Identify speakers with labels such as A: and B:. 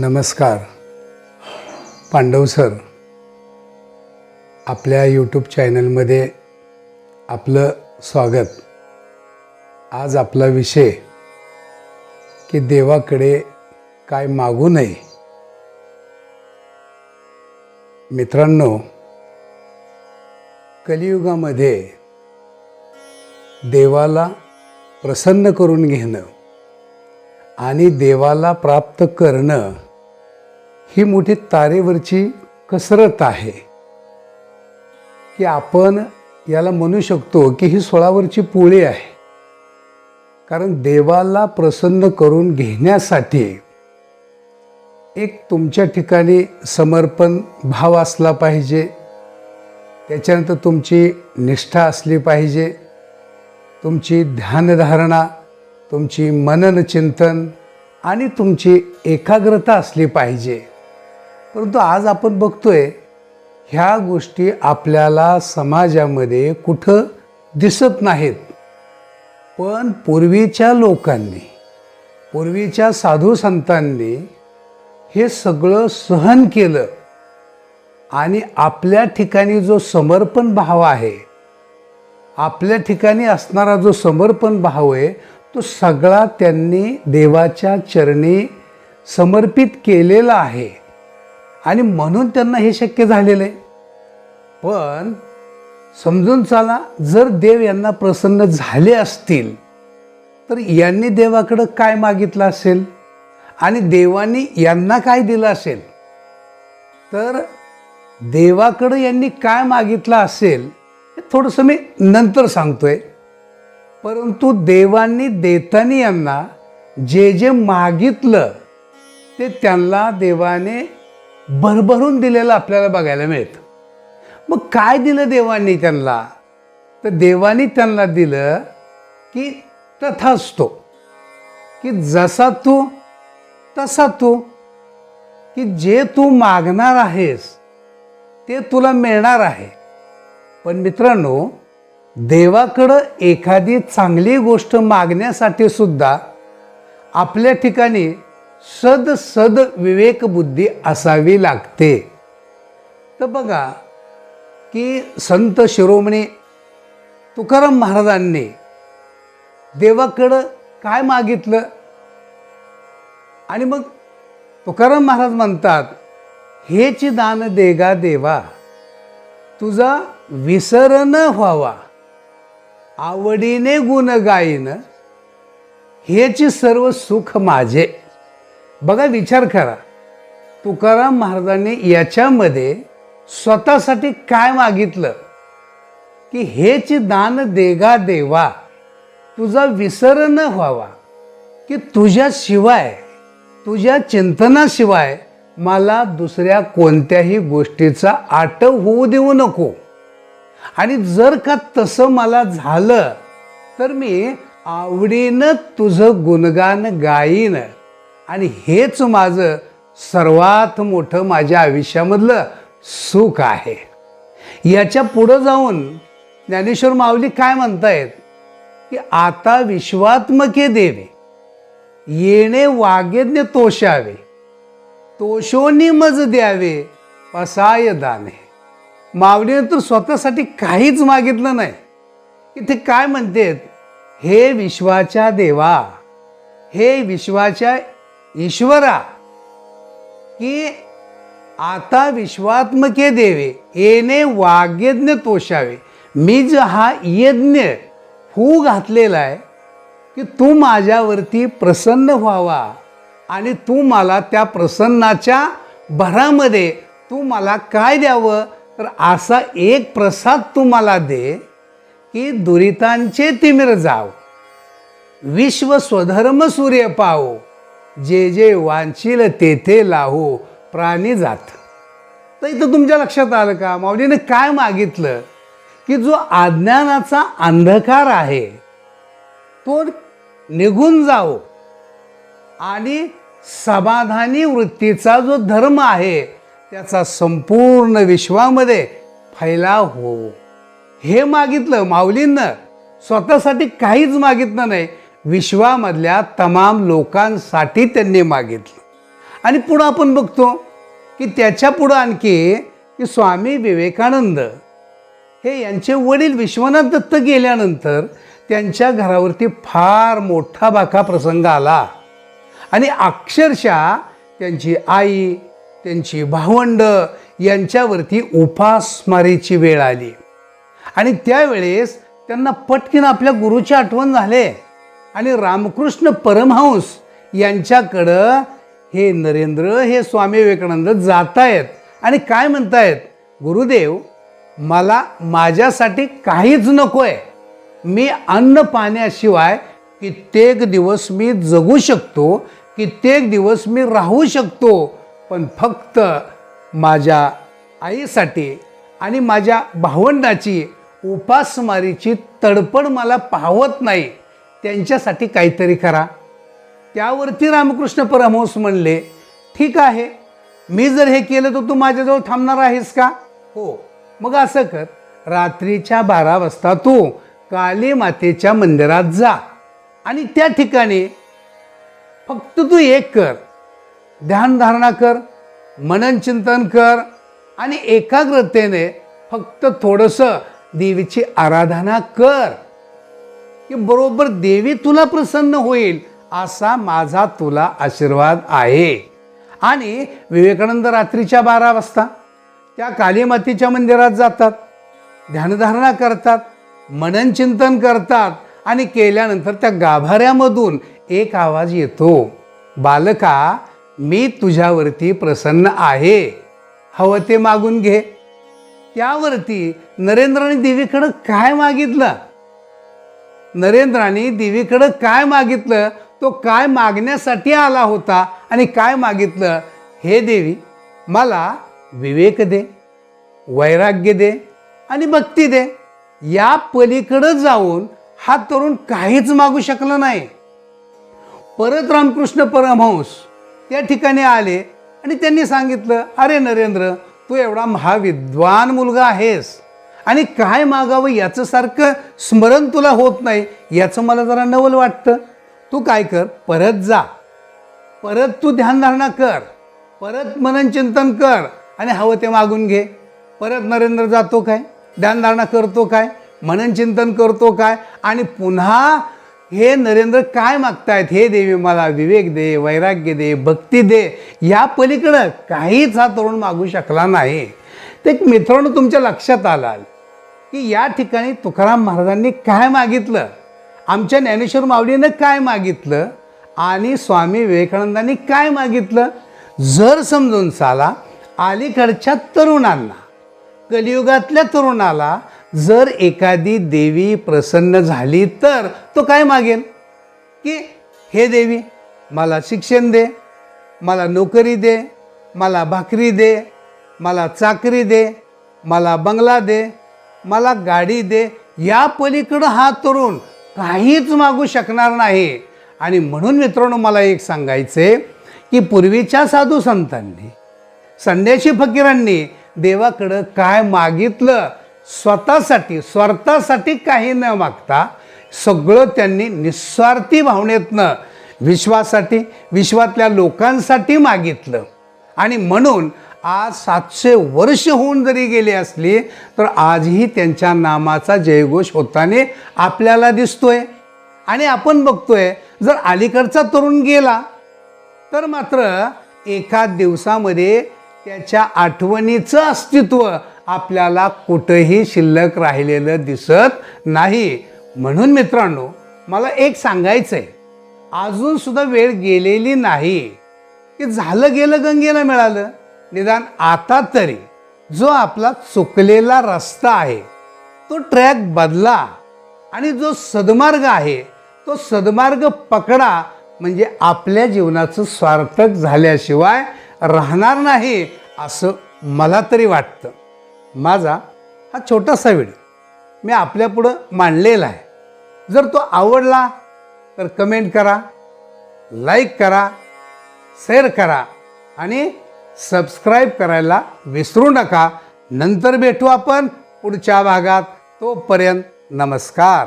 A: नमस्कार. पांडव सर आपल्या यूट्यूब चॅनलमध्ये आपलं स्वागत. आज आपला विषय की देवाकडे काय मागू नये. मित्रांनो कलियुगामध्ये देवाला प्रसन्न करून घेणं आणि देवाला प्राप्त करणं ही मोठी तारेवरची कसरत आहे. की आपण याला म्हणू शकतो की ही सोळावरची पोळी आहे. कारण देवाला प्रसन्न करून घेण्यासाठी एक तुमच्या ठिकाणी समर्पण भाव असला पाहिजे. त्याच्यानंतर तुमची निष्ठा असली पाहिजे. तुमची ध्यानधारणा तुमची मनन चिंतन आणि तुमची एकाग्रता असली पाहिजे. परंतु आज आपण बघतोय ह्या गोष्टी आपल्याला समाजामध्ये कुठं दिसत नाहीत. पण पूर्वीच्या लोकांनी पूर्वीच्या साधू संतांनी हे सगळं सहन केलं. आणि आपल्या ठिकाणी जो समर्पण भाव आहे आपल्या ठिकाणी असणारा जो समर्पण भाव आहे तो सगळा त्यांनी देवाच्या चरणी समर्पित केलेला आहे. आणि म्हणून त्यांना हे शक्य झालेलं आहे. पण समजून चाला जर देव यांना प्रसन्न झाले असतील तर यांनी देवाकडं काय मागितलं असेल? आणि देवानी यांना काय दिलं असेल? तर देवाकडं यांनी काय मागितलं असेल हे थोडंसं मी नंतर सांगतोय. परंतु देवांनी देताना यांना जे जे मागितलं ते त्यांना देवाने भरभरून दिलेलं आपल्याला बघायला मिळतं. मग काय दिलं देवांनी त्यांना? तर देवानी त्यांना दिलं की तथा असतो. की जसा तू तसा तू की जे तू मागणार आहेस ते तुला मिळणार आहे. पण मित्रांनो देवाकडं एखादी चांगली गोष्ट मागण्यासाठी सुद्धा आपल्या ठिकाणी सद सद विवेकबुद्धी असावी लागते. तर बघा की संत शिरोमणी तुकाराम महाराजांनी देवाकडं काय मागितलं? आणि मग तुकाराम महाराज म्हणतात हेच दान देगा देवा तुझा विसर न व्हावा. आवडीने गुण गाईन हेच सर्व सुख माझे. बघा विचार करा. तुकाराम महाराजांनी याच्यामध्ये स्वतःसाठी काय मागितलं? की हेच दान देगा देवा तुझा विसर न व्हावा की तुझ्याशिवाय तुझ्या चिंतनाशिवाय मला दुसऱ्या कोणत्याही गोष्टीचा आटव होऊ देऊ नको. आणि जर का तसं मला झालं तर मी आवडीनं तुझं गुणगान गाईन. आणि हेच माझं सर्वात मोठं माझ्या आयुष्यामधलं सुख आहे. याच्या पुढं जाऊन ज्ञानेश्वर माऊली काय म्हणतायत? की आता विश्वात्मके देवे येणे वागेज्ञ तोषावे तोषोनी मज द्यावे असाय दाने. माऊलीने तर स्वतःसाठी काहीच मागितलं नाही. इथे काय म्हणतेत? हे विश्वाच्या देवा हे विश्वाच्या ईश्वरा की आता विश्वात्मके देवे येणे वाग्यज्ञ तोषावे. मी जो हा यज्ञ हू घातलेला आहे की तू माझ्यावरती प्रसन्न व्हावा आणि तू मला त्या प्रसन्नाच्या भरामध्ये तू मला काय द्यावं तर असा एक प्रसाद तू मला दे की दुरितांचे तिमिर जाव. विश्व स्वधर्म सूर्य पाहो जे जे वांछील तेथे लाहो प्राणी जात. तर इथं तुमच्या लक्षात आलं का? माऊलीने काय मागितलं? की जो अज्ञानाचा अंधकार आहे तो निघून जावो. आणि समाधानी वृत्तीचा जो धर्म आहे त्याचा संपूर्ण विश्वामध्ये फैलाव हो हे मागितलं माऊलींनं. स्वतःसाठी काहीच मागितलं नाही. विश्वामधल्या तमाम लोकांसाठी त्यांनी मागितलं. आणि पुढं आपण बघतो की त्याच्या पुढं आणखी की स्वामी विवेकानंद हे यांचे वडील विश्वनाथ दत्त गेल्यानंतर त्यांच्या घरावरती फार मोठा बाका प्रसंग आला. आणि अक्षरशः त्यांची आई त्यांची भावंड यांच्यावरती उपासमारीची वेळ आली. आणि त्यावेळेस त्यांना पटकन आपल्या गुरुची आठवण झाले. आणि रामकृष्ण परमहंस यांच्याकडं हे नरेंद्र हे स्वामी विवेकानंद जात आहेत आणि काय म्हणतायत? गुरुदेव मला माझ्यासाठी काहीच नको आहे मी अन्न पाण्याशिवाय कित्येक दिवस मी जगू शकतो कित्येक दिवस मी राहू शकतो पण फक्त माझ्या आईसाठी आणि माझ्या भावंडाची उपासमारीची तडपड मला पाहवत नाही. त्यांच्यासाठी काहीतरी करा. त्यावरती रामकृष्ण परमहंस म्हणले ठीक आहे. मी जर हे केलं तर तू माझ्याजवळ थांबणार आहेस का? हो. मग असं कर. रात्रीच्या बारा वाजता तू काली मातेच्या मंदिरात जा आणि त्या ठिकाणी फक्त तू एक कर. ध्यानधारणा कर मनन चिंतन कर आणि एकाग्रतेने फक्त थोडंसं देवीची आराधना कर. की बरोबर देवी तुला प्रसन्न होईल असा माझा तुला आशीर्वाद आहे. आणि विवेकानंद रात्रीच्या बारा वाजता त्या कालीमातीच्या मंदिरात जातात. ध्यानधारणा करतात मनन चिंतन करतात आणि केल्यानंतर त्या गाभाऱ्यामधून एक आवाज येतो. बालका मी तुझ्यावरती प्रसन्न आहे. हवं ते मागून घे. त्यावरती नरेंद्राने देवीकडं काय मागितलं? नरेंद्राने देवीकडं काय मागितलं? तो काय मागण्यासाठी आला होता? आणि काय मागितलं? हे देवी मला विवेक दे वैराग्य दे आणि भक्ती दे. या पलीकडं जाऊन हा तरुण काहीच मागू शकला नाही. परत रामकृष्ण परमहंस त्या ठिकाणी आले आणि त्यांनी सांगितलं अरे नरेंद्र तू एवढा महाविद्वान मुलगा आहेस. आणि काय मागावं याचं सारखं स्मरण तुला होत नाही याचं मला जरा नवल वाटतं. तू काय कर परत जा. परत तू ध्यानधारणा कर. परत मनन चिंतन कर आणि हवं ते मागून घे. परत नरेंद्र जातो काय? ध्यानधारणा करतो काय? मनन चिंतन करतो काय? आणि पुन्हा हे नरेंद्र काय मागतायत? हे देवी मला विवेक दे वैराग्य दे भक्ती दे. या पलीकडं काहीच हा तरुण मागू शकला नाही. ते एक मित्रांनो तुमच्या लक्षात आला. की या ठिकाणी तुकाराम महाराजांनी काय मागितलं? आमच्या ज्ञानेश्वर माऊलीनं काय मागितलं? आणि स्वामी विवेकानंदांनी काय मागितलं? जर समजून चाला अलीकडच्या तरुणांना कलियुगातल्या तरुणाला जर एखादी देवी प्रसन्न झाली तर तो काय मागेल? की हे देवी मला शिक्षण दे मला नोकरी दे मला भाकरी दे मला चाकरी दे मला बंगला दे मला गाडी दे या पलीकडं हा तरुण काहीच मागू शकणार नाही. आणि म्हणून मित्रांनो मला एक सांगायचे की पूर्वीच्या साधू संतांनी संन्याशी फकीरांनी देवाकडं काय मागितलं स्वतःसाठी स्वार्थासाठी काही न मागता सगळं त्यांनी निस्वार्थी भावनेतनं विश्वासाठी विश्वातल्या लोकांसाठी मागितलं. आणि म्हणून आज सातशे वर्ष होऊन जरी गेली असली तर आजही त्यांच्या नामाचा जयघोष होताना आपल्याला दिसतोय. आणि आपण बघतोय जर अलीकडचा तरुण गेला तर मात्र एका दिवसामध्ये त्याच्या आठवणीचं अस्तित्व आपल्याला कुठंही शिल्लक राहिलेलं दिसत नाही. म्हणून मित्रांनो मला एक सांगायचं आहे अजूनसुद्धा वेळ गेलेली नाही. की झालं गेलं गंगेला मिळालं. निदान आता तरी जो आपला चुकलेला रस्ता आहे तो ट्रॅक बदला आणि जो सदमार्ग आहे तो सदमार्ग पकडा म्हणजे आपल्या जीवनाचं स्वार्थक झाल्याशिवाय राहणार नाही असं मला तरी वाटतं. माझा हा छोटासा व्हिडिओ मी आपल्यापुढं मांडलेला आहे. जर तो आवडला तर कमेंट करा लाईक करा शेअर करा आणि सबस्क्राईब करायला विसरू नका. नंतर भेटू आपण पुढच्या भागात. तोपर्यंत नमस्कार.